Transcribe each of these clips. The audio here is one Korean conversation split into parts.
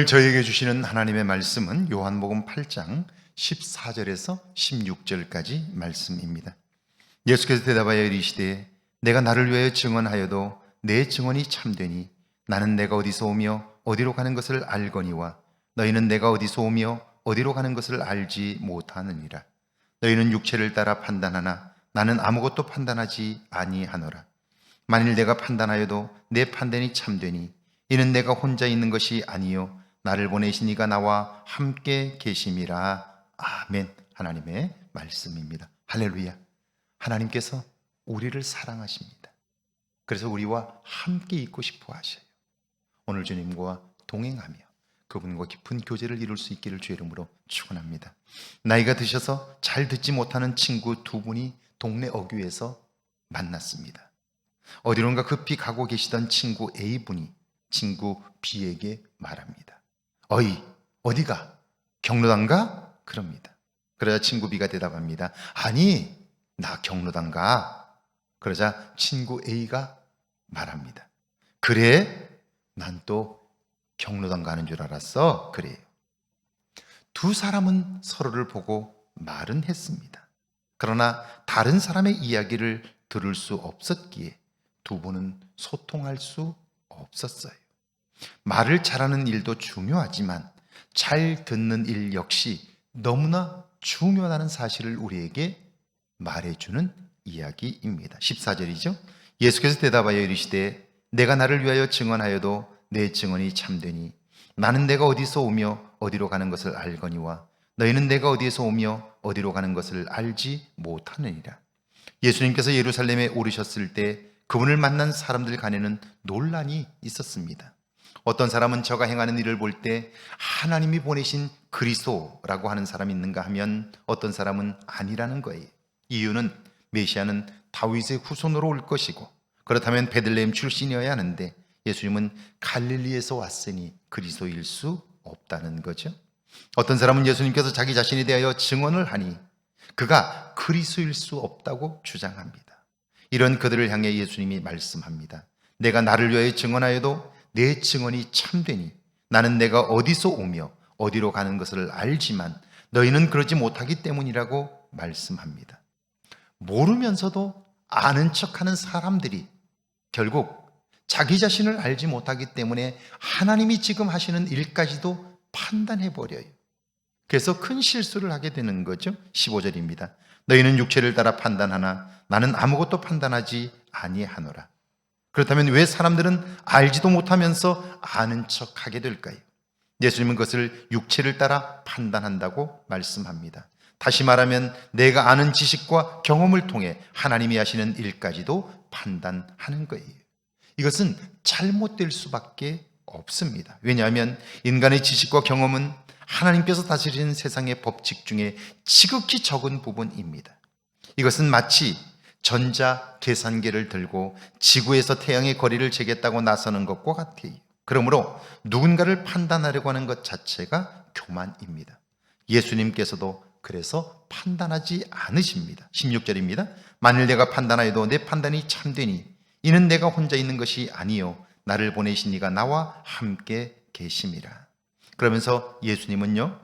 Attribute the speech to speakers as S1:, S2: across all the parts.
S1: 오늘 저에게 주시는 하나님의 말씀은 요한복음 8장 14절에서 16절까지 말씀입니다. 예수께서 대답하여 이르시되 내가 나를 위하여 증언하여도 내 증언이 참되니 나는 내가 어디서 오며 어디로 가는 것을 알거니와 너희는 내가 어디서 오며 어디로 가는 것을 알지 못하느니라. 너희는 육체를 따라 판단하나 나는 아무것도 판단하지 아니하노라. 만일 내가 판단하여도 내 판단이 참되니 이는 내가 혼자 있는 것이 아니요 나를 보내신 이가 나와 함께 계심이라. 아멘. 하나님의 말씀입니다. 할렐루야. 하나님께서 우리를 사랑하십니다. 그래서 우리와 함께 있고 싶어 하셔요. 오늘 주님과 동행하며 그분과 깊은 교제를 이룰 수 있기를 주의 이름으로 축원합니다. 나이가 드셔서 잘 듣지 못하는 친구 두 분이 동네 어귀에서 만났습니다. 어디론가 급히 가고 계시던 친구 A분이 친구 B에게 말합니다. 어이, 어디가? 경로당가? 그럽니다. 그러자 친구 B가 대답합니다. 아니, 나 경로당 가. 그러자 친구 A가 말합니다. 그래? 난 또 경로당 가는 줄 알았어. 그래요. 두 사람은 서로를 보고 말은 했습니다. 그러나 다른 사람의 이야기를 들을 수 없었기에 두 분은 소통할 수 없었어요. 말을 잘하는 일도 중요하지만 잘 듣는 일 역시 너무나 중요하다는 사실을 우리에게 말해주는 이야기입니다. 14절이죠. 예수께서 대답하여 이르시되 내가 나를 위하여 증언하여도 내 증언이 참되니 나는 내가 어디서 오며 어디로 가는 것을 알거니와 너희는 내가 어디에서 오며 어디로 가는 것을 알지 못하느니라. 예수님께서 예루살렘에 오르셨을 때 그분을 만난 사람들 간에는 논란이 있었습니다. 어떤 사람은 저가 행하는 일을 볼 때 하나님이 보내신 그리스도라고 하는 사람이 있는가 하면 어떤 사람은 아니라는 거예요. 이유는 메시아는 다윗의 후손으로 올 것이고 그렇다면 베들레헴 출신이어야 하는데 예수님은 갈릴리에서 왔으니 그리스도일 수 없다는 거죠. 어떤 사람은 예수님께서 자기 자신에 대하여 증언을 하니 그가 그리스도일 수 없다고 주장합니다. 이런 그들을 향해 예수님이 말씀합니다. 내가 나를 위하여 증언하여도 내 증언이 참되니 나는 내가 어디서 오며 어디로 가는 것을 알지만 너희는 그러지 못하기 때문이라고 말씀합니다. 모르면서도 아는 척하는 사람들이 결국 자기 자신을 알지 못하기 때문에 하나님이 지금 하시는 일까지도 판단해 버려요. 그래서 큰 실수를 하게 되는 거죠. 15절입니다. 너희는 육체를 따라 판단하나 나는 아무것도 판단하지 아니하노라. 그렇다면 왜 사람들은 알지도 못하면서 아는 척 하게 될까요? 예수님은 그것을 육체를 따라 판단한다고 말씀합니다. 다시 말하면 내가 아는 지식과 경험을 통해 하나님이 하시는 일까지도 판단하는 거예요. 이것은 잘못될 수밖에 없습니다. 왜냐하면 인간의 지식과 경험은 하나님께서 다스리는 세상의 법칙 중에 지극히 적은 부분입니다. 이것은 마치 전자 계산기를 들고 지구에서 태양의 거리를 재겠다고 나서는 것과 같아요. 그러므로 누군가를 판단하려고 하는 것 자체가 교만입니다. 예수님께서도 그래서 판단하지 않으십니다. 16절입니다. 만일 내가 판단하여도 내 판단이 참되니 이는 내가 혼자 있는 것이 아니요 나를 보내신 이가 나와 함께 계심이라. 그러면서 예수님은요.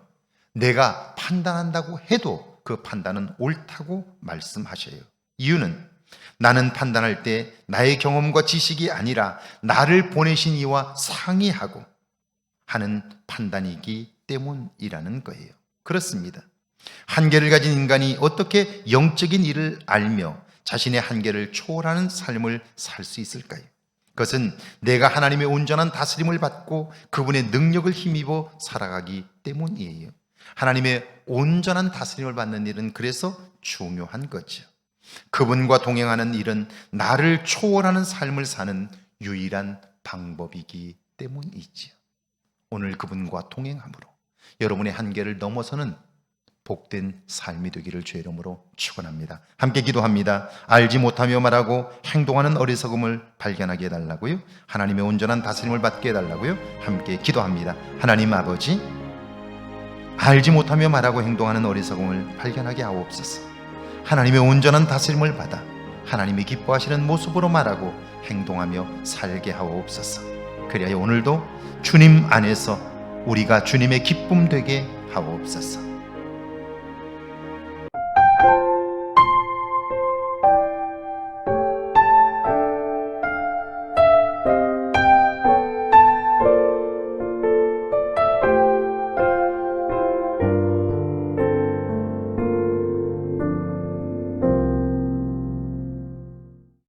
S1: 내가 판단한다고 해도 그 판단은 옳다고 말씀하셔요. 이유는 나는 판단할 때 나의 경험과 지식이 아니라 나를 보내신 이와 상의하고 하는 판단이기 때문이라는 거예요. 그렇습니다. 한계를 가진 인간이 어떻게 영적인 일을 알며 자신의 한계를 초월하는 삶을 살 수 있을까요? 그것은 내가 하나님의 온전한 다스림을 받고 그분의 능력을 힘입어 살아가기 때문이에요. 하나님의 온전한 다스림을 받는 일은 그래서 중요한 거죠. 그분과 동행하는 일은 나를 초월하는 삶을 사는 유일한 방법이기 때문이지요. 오늘 그분과 동행함으로 여러분의 한계를 넘어서는 복된 삶이 되기를 주의 이름으로 축원합니다. 함께 기도합니다. 알지 못하며 말하고 행동하는 어리석음을 발견하게 해달라고요. 하나님의 온전한 다스림을 받게 해달라고요. 함께 기도합니다. 하나님 아버지, 알지 못하며 말하고 행동하는 어리석음을 발견하게 하옵소서. 하나님의 온전한 다스림을 받아 하나님이 기뻐하시는 모습으로 말하고 행동하며 살게 하옵소서. 그리하여 오늘도 주님 안에서 우리가 주님의 기쁨 되게 하옵소서.